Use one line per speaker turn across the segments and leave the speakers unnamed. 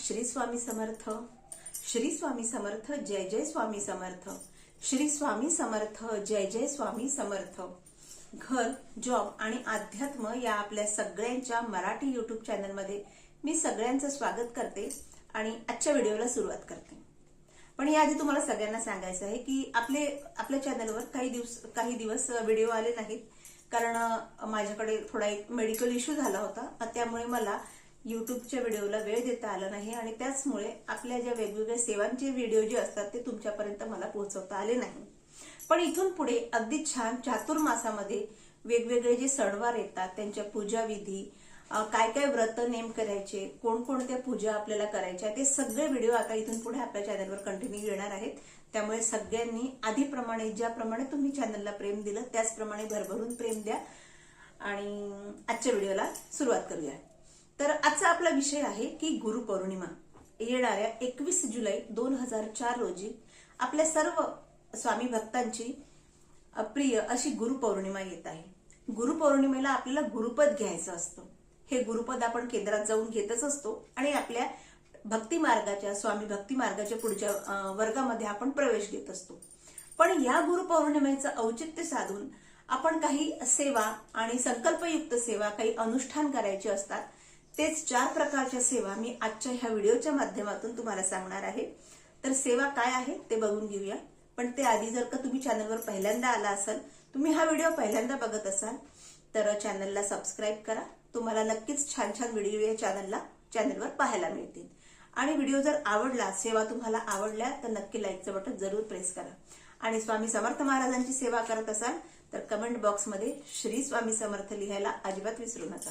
श्री स्वामी समर्थ. श्री स्वामी समर्थ जय जय स्वामी समर्थ. श्री स्वामी समर्थ जय जय स्वामी समर्थ. घर जॉब आणि अध्यात्म या आपल्या सगळ्यांच्या मराठी युट्यूब चॅनलमध्ये मी सगळ्यांचं स्वागत करते आणि आजच्या व्हिडिओला सुरुवात करते. पण याआधी तुम्हाला सगळ्यांना सांगायचं आहे की आपले आपल्या चॅनलवर काही दिवस काही दिवस व्हिडिओ आले नाहीत. कारण माझ्याकडे थोडा एक मेडिकल इश्यू झाला होता. त्यामुळे मला युट्यूबच्या व्हिडिओला वेळ देता आला नाही आणि त्याचमुळे आपल्या ज्या वेगवेगळ्या सेवांचे व्हिडिओ जे असतात ते तुमच्यापर्यंत मला पोहोचवता आले नाही. पण इथून पुढे अगदी छान चातुर्मासामध्ये वेगवेगळे जे सणवार येतात त्यांच्या पूजा विधी काय काय व्रत नेम करायचे कोणकोणत्या पूजा आपल्याला करायच्या ते सगळे व्हिडिओ आता इथून पुढे आपल्या चॅनलवर कंटिन्यू येणार आहेत. त्यामुळे सगळ्यांनी आधीप्रमाणे ज्याप्रमाणे तुम्ही चॅनलला प्रेम दिलं त्याचप्रमाणे भरभरून प्रेम द्या. आणि आजच्या व्हिडिओला सुरुवात करूया. तर आजचा आपला विषय आहे की गुरुपौर्णिमा येणाऱ्या एकवीस जुलै दोन हजार चार रोजी आपल्या सर्व स्वामी भक्तांची प्रिय अशी गुरुपौर्णिमा येत आहे. गुरुपौर्णिमेला आपल्याला गुरुपद घ्यायचं असतं. हे गुरुपद आपण केंद्रात जाऊन घेतच असतो आणि आपल्या भक्ती मार्गाच्या स्वामी भक्ती मार्गाच्या पुढच्या वर्गामध्ये आपण प्रवेश घेत असतो. पण या गुरुपौर्णिमेचं औचित्य साधून आपण काही सेवा आणि संकल्पयुक्त सेवा काही अनुष्ठान करायचे असतात तेच चार प्रकारच्या सेवा मी आजच्या ह्या व्हिडिओच्या माध्यमातून तुम्हाला सांगणार आहे. तर सेवा काय आहे ते बघून घेऊया. पण ते आधी जर का तुम्ही चॅनलवर पहिल्यांदा आला असाल तुम्ही हा व्हिडिओ पहिल्यांदा बघत असाल तर चॅनलला सबस्क्राईब करा. तुम्हाला नक्कीच छान छान व्हिडिओ या चॅनलला चॅनलवर पाहायला मिळतील. आणि व्हिडिओ जर आवडला सेवा तुम्हाला आवडल्या तर नक्की लाईकचं बटन जरूर प्रेस करा. आणि स्वामी समर्थ महाराजांची सेवा करत असाल तर कमेंट बॉक्समध्ये श्री स्वामी समर्थ लिहायला अजिबात विसरू नका.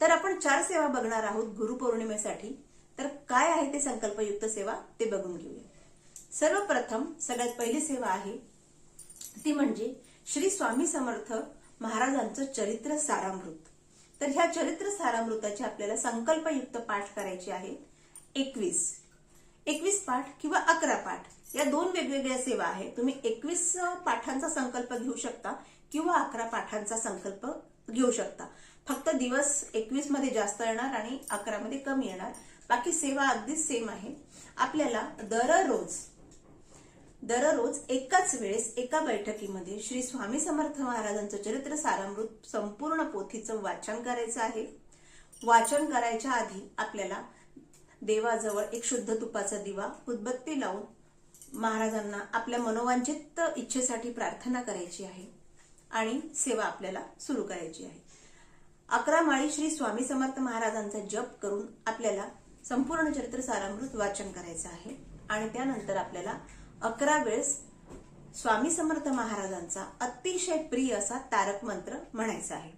तर आपण चार सेवा बघणार आहोत गुरुपौर्णिमेसाठी तर काय आहे ते संकल्पयुक्त सेवा ते बघून घेऊया. सर्वप्रथम सगळ्यात पहिली सेवा आहे ती म्हणजे श्री स्वामी समर्थ महाराजांचं चरित्र सारामृत. तर ह्या चरित्र सारामृताचे आपल्याला संकल्पयुक्त पाठ करायचे आहेत एकवीस. एकवीस पाठ किंवा अकरा पाठ या दोन वेगवेगळ्या सेवा आहेत. तुम्ही एकवीस पाठांचा संकल्प घेऊ शकता किंवा अकरा पाठांचा संकल्प घेऊ शकता. फक्त दिवस एकवीसमध्ये जास्त येणार आणि अकरा मध्ये कमी येणार. बाकी सेवा अगदीच सेम आहे. आपल्याला दररोज दररोज एकाच वेळेस एका बैठकीमध्ये श्री स्वामी समर्थ महाराजांचं चरित्र सारामृत संपूर्ण पोथीचं वाचन करायचं आहे. वाचन करायच्या आधी आपल्याला देवाजवळ एक शुद्ध तुपाचा दिवा उदबत्ती लावून महाराजांना आपल्या मनोवांचित इच्छेसाठी प्रार्थना करायची आहे आणि सेवा आपल्याला सुरू करायची आहे. अकरा माळी श्री स्वामी समर्थ महाराजांचा जप करून आपल्याला संपूर्ण चरित्र सारामृत वाचन करायचं आहे. आणि त्यानंतर आपल्याला अकरा वेळेस स्वामी समर्थ महाराजांचा अतिशय प्रिय असा तारक मंत्र म्हणायचा आहे.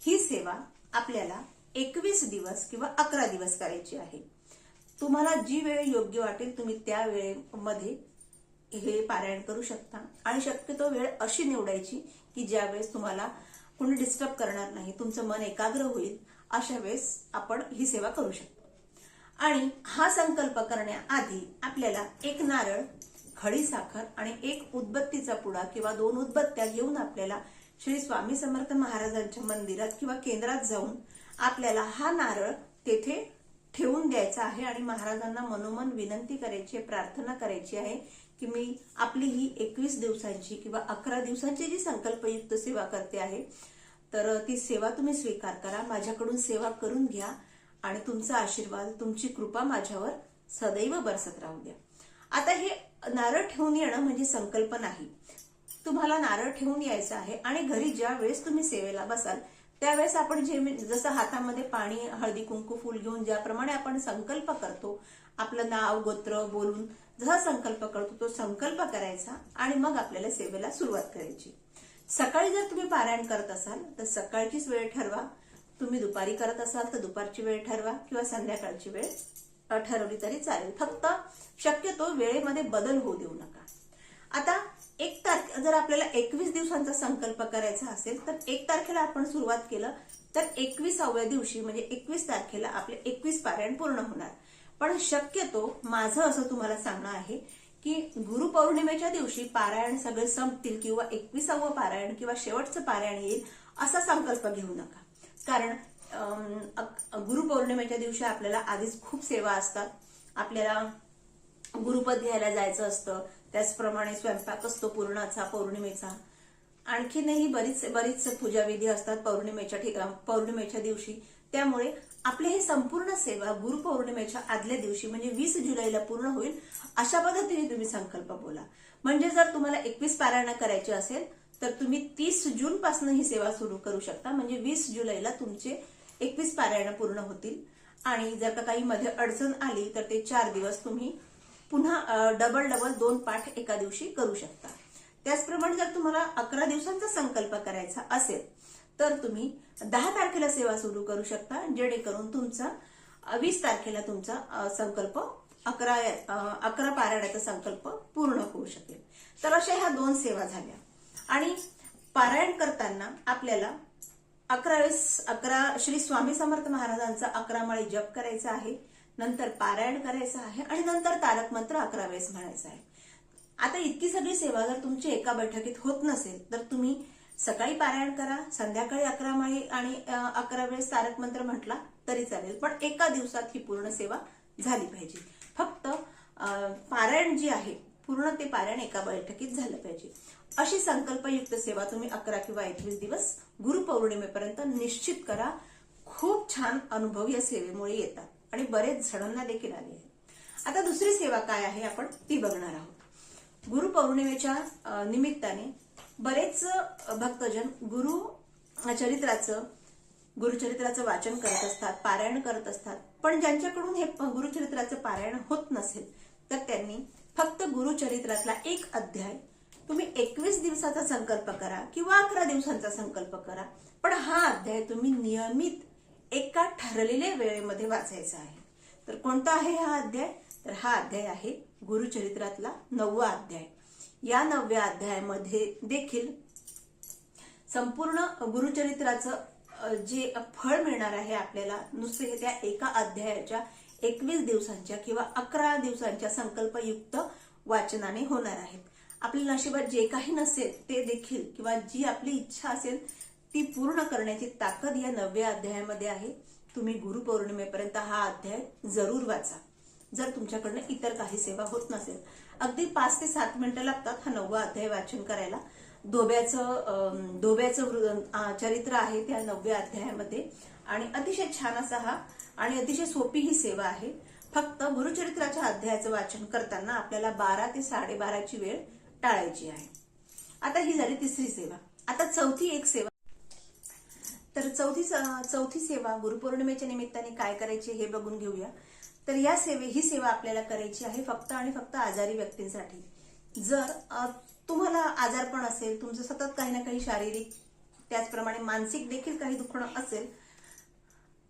ही सेवा आपल्याला एकवीस दिवस किंवा अकरा दिवस करायची आहे. तुम्हाला जी वेळ योग्य वाटेल तुम्ही त्या वेळेमध्ये हे पारायण करू शकता. आणि शक्यतो वेळ अशी निवडायची की ज्यावेळेस तुम्हाला कोणी डिस्टर्ब करणार नाही तुमचं मन एकाग्र होईल अशा वेळेस आपण ही सेवा करू शकतो. आणि हा संकल्प करण्याआधी आपल्याला एक नारळ खडी साखर आणि एक उदबत्तीचा पुडा किंवा दोन उदबत्त्या घेऊन आपल्याला श्री स्वामी समर्थ महाराजांच्या मंदिरात किंवा केंद्रात जाऊन आपल्याला हा नारळ तेथे ठेवून द्यायचा आहे आणि महाराजांना मनोमन विनंती करायची आहे प्रार्थना करायची आहे की मी आपली ही एकवीस दिवसांची किंवा अकरा दिवसांची जी संकल्पयुक्त सेवा करते आहे तर ती सेवा तुम्ही स्वीकार करा माझ्याकडून सेवा करून घ्या आणि तुमचा आशीर्वाद तुमची कृपा माझ्यावर सदैव बरसत राहू द्या. आता हे नारळ ठेवून येणं म्हणजे संकल्प नाही. तुम्हाला नारळ ठेवून यायचं आहे आणि घरी ज्या वेळेस तुम्ही सेवेला बसाल त्यावेळेस आपण जे जसं हातामध्ये पाणी हळदी कुंकू फुल घेऊन ज्याप्रमाणे आपण संकल्प करतो आपलं नाव गोत्र बोलून जसा संकल्प करतो तो संकल्प करायचा आणि मग आपल्याला सेवेला सुरुवात करायची. सकाळी जर तुम्ही पारायण करत असाल तर सकाळचीच वेळ ठरवा. तुम्ही दुपारी करत असाल तर दुपारची वेळ ठरवा किंवा संध्याकाळची वेळ ठरवली तरी चालेल. फक्त शक्यतो वेळेमध्ये बदल होऊ देऊ नका. आता एक तारख जर आपल्याला एकवीस दिवसांचा संकल्प करायचा असेल तर एक तारखेला आपण सुरुवात केलं तर एकविसाव्या दिवशी म्हणजे एकवीस तारखेला आपले एकवीस पारायण पूर्ण होणार. पण शक्यतो माझं असं तुम्हाला सांगणं आहे की गुरुपौर्णिमेच्या दिवशी पारायण सगळे संपतील किंवा एकविसावं पारायण किंवा शेवटचं पारायण येईल असा संकल्प घेऊ नका. कारण गुरुपौर्णिमेच्या दिवशी आपल्याला आधीच खूप सेवा असतात. आपल्याला गुरुपद घ्यायला जायचं असतं. त्याचप्रमाणे स्वयंपाक असतो पूर्णाचा पौर्णिमेचा. आणखीनही बरीच बरीच पूजाविधी असतात पौर्णिमेच्या ठिकाण पौर्णिमेच्या दिवशी. त्यामुळे आपली ही संपूर्ण सेवा गुरुपौर्णिमेच्या आदल्या दिवशी म्हणजे वीस जुलैला पूर्ण होईल अशा पद्धतीने तुम्ही संकल्प बोला. म्हणजे जर तुम्हाला एकवीस पारायण करायची असेल तर तुम्ही तीस जून पासून ही सेवा सुरू करू शकता. म्हणजे वीस जुलैला तुमचे एकवीस पारायण पूर्ण होतील. आणि जर का काही मध्ये अडचण आली तर ते चार दिवस तुम्ही पुन्हा डबल डबल दोन पाठ एका दिवशी करू शकता. त्याचप्रमाणे जर तुम्हाला अकरा दिवसांचा संकल्प करायचा असेल तर तुम्ही दहा तारखेला सेवा सुरू करू शकता जेणेकरून तुमचा वीस तारखेला तुमचा संकल्प अकरा अकरा पारायणाचा संकल्प पूर्ण होऊ शकेल. तर अशा ह्या दोन सेवा झाल्या. आणि पारायण करताना आपल्याला अकरा वेळेस अकरा श्री स्वामी समर्थ महाराजांचा अकरा माळी जप करायचा आहे. नंतर पारायण करायचं आहे आणि नंतर तारक मंत्र अकरा वेळेस म्हणायचं आहे. आता इतकी सगळी सेवा जर तुमची एका बैठकीत होत नसेल तर तुम्ही सकाळी पारायण करा संध्याकाळी अकरा माळी आणि अकरा वेळेस तारक मंत्र म्हटला तरी चालेल पण एका दिवसात ही पूर्ण सेवा झाली पाहिजे. फक्त पारायण जी आहे पूर्ण ते पारायण एका बैठकीत झालं पाहिजे. अशी संकल्पयुक्त सेवा तुम्ही अकरा किंवा एकवीस दिवस गुरुपौर्णिमेपर्यंत निश्चित करा. खूप छान अनुभव या सेवेमुळे येतात. आणि बरेच जणांना देखील आले आहे. आता दुसरी सेवा काय आहे आपण ती बघणार आहोत. गुरुपौर्णिमेच्या निमित्ताने बरेच भक्तजन गुरु चरित्राचं गुरुचरित्राचं वाचन करत असतात पारायण करत असतात. पण ज्यांच्याकडून हे गुरुचरित्राचं पारायण होत नसेल तर त्यांनी फक्त गुरुचरित्रातला एक अध्याय तुम्ही एकवीस दिवसाचा संकल्प करा किंवा अकरा दिवसांचा संकल्प करा. पण हा अध्याय तुम्ही नियमित एका ठरलेल्या वेळेमध्ये वाचायचा आहे. तर कोणता आहे हा अध्याय? तर हा अध्याय आहे गुरुचरित्रातला नववा अध्याय. या नवव्या अध्यायामध्ये देखील संपूर्ण गुरुचरित्राचं जे फळ मिळणार आहे आपल्याला नुसते त्या एका अध्यायाच्या एकवीस दिवसांच्या किंवा अकरा दिवसांच्या संकल्पयुक्त वाचनाने होणार आहेत. आपल्या नशिबात जे काही नसेल ते देखील किंवा जी आपली इच्छा असेल ती पूर्ण करण्याची ताकद या नवव्या अध्यायामध्ये आहे. तुम्ही गुरुपौर्णिमेपर्यंत हा अध्याय जरूर वाचा. जर तुमच्याकडनं इतर काही सेवा होत नसेल अगदी पाच ते सात मिनिटं लागतात हा नववा अध्याय वाचन करायला. धोब्याचं अं, धोब्याचं चरित्र आहे त्या नवव्या अध्यायामध्ये. आणि अतिशय छान असा हा आणि अतिशय सोपी ही सेवा आहे. फक्त गुरुचरित्राच्या अध्यायाचं वाचन करताना आपल्याला बारा ते साडेबाराची वेळ टाळायची आहे. आता ही झाली तिसरी सेवा. आता चौथी एक सेवा. तर चौथी चौथी सेवा गुरुपौर्णिमेच्या निमित्ताने काय करायची हे बघून घेऊया. तर या सेवे ही सेवा आपल्याला करायची आहे फक्त आणि फक्त आजारी व्यक्तींसाठी. जर तुम्हाला आजारपण असेल तुमचं सतत काही ना काही शारीरिक त्याचप्रमाणे मानसिक देखील काही दुखणं असेल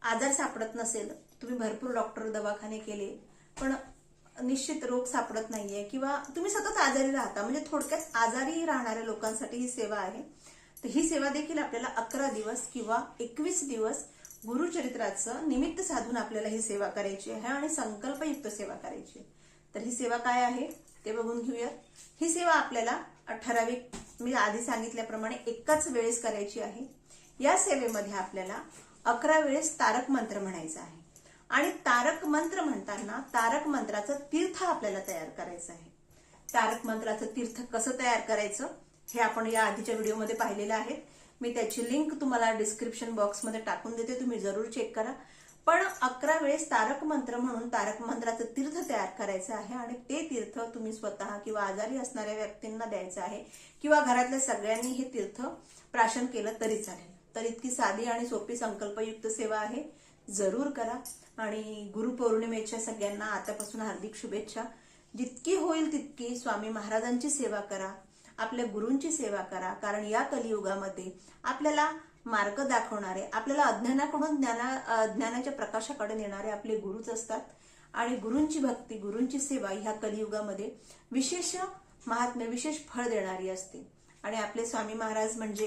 आजार सापडत नसेल तुम्ही भरपूर डॉक्टर दवाखाने केले पण निश्चित रोग सापडत नाहीये किंवा तुम्ही सतत आजारी राहता म्हणजे थोडक्यात आजारी राहणाऱ्या लोकांसाठी ही सेवा आहे. तर ही सेवा देखील आपल्याला अकरा दिवस किंवा एकवीस दिवस गुरुचरित्राचं निमित्त साधून आपल्याला ही सेवा करायची आहे आणि संकल्पयुक्त सेवा करायची आहे. तर ही सेवा काय आहे? ते बघून घेऊयात ही सेवा आपल्याला ठराविक मी आधी सांगितल्याप्रमाणे एकाच वेळेस करायची आहे. या सेवेमध्ये आपल्याला अकरा वेळेस तारक मंत्र म्हणायचा आहे. आणि तारक मंत्र म्हणताना तारक मंत्राचं तीर्थ आपल्याला तयार करायचं आहे. तारक मंत्राचं तीर्थ कसं तयार करायचं? हे आपण या आधीच्या व्हिडिओमध्ये पाहिलेलं आहे मी त्याची लिंक तुम्हाला डिस्क्रिप्शन बॉक्समध्ये टाकून देते. तुम्ही जरूर चेक करा. पण अकरा वेळेस तारक मंत्र म्हणून तारक मंत्राचं तीर्थ तयार करायचं आहे आणि ते तीर्थ तुम्ही स्वतः किंवा आजारी असणाऱ्या व्यक्तींना द्यायचं आहे किंवा घरातल्या सगळ्यांनी हे तीर्थ प्राशन केलं तरी चालेल. तर इतकी साधी आणि सोपी संकल्पयुक्त सेवा आहे. जरूर करा. आणि गुरुपौर्णिमेच्या सगळ्यांना आतापासून हार्दिक शुभेच्छा. जितकी होईल तितकी स्वामी महाराजांची सेवा करा. आपल्या गुरूंची सेवा करा. कारण या कलियुगामध्ये आपल्याला मार्ग दाखवणारे आपल्याला अज्ञानाकडून ज्ञाना ज्ञानाच्या प्रकाशाकडे नेणारे आपले गुरुच असतात. आणि गुरूंची भक्ती गुरूंची सेवा ह्या कलियुगामध्ये विशेष महात्म्य विशेष फळ देणारी असते. आणि आपले स्वामी महाराज म्हणजे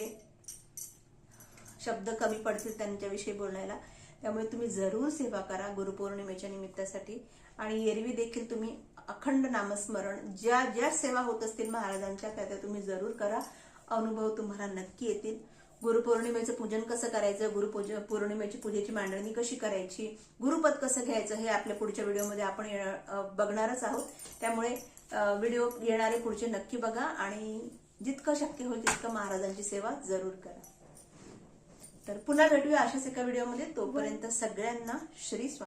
शब्द कमी पडतील त्यांच्याविषयी बोलायला. त्यामुळे तुम्ही जरूर सेवा करा गुरुपौर्णिमेच्या निमित्तासाठी. आणि एरवी देखील तुम्ही अखंड नामस्मरण. ज्या ज्या सेवा होत असतील महाराजांच्या त्या त्या तुम्ही जरूर करा. अनुभव तुम्हाला नक्की येतील. गुरुपौर्णिमेचं पूजन कसं करायचं? गुरुपूज पौर्णिमेची पूजेची मांडणी कशी करायची? गुरुपद कसं घ्यायचं? हे आपल्या पुढच्या व्हिडिओमध्ये आपण बघणारच आहोत. त्यामुळे व्हिडिओ येणारे पुढचे नक्की बघा आणि जितकं शक्य होईल तितकं महाराजांची सेवा जरूर करा. तर पुन्हा भेटूया अशाच एका व्हिडिओमध्ये. तोपर्यंत सगळ्यांना श्री स्वामी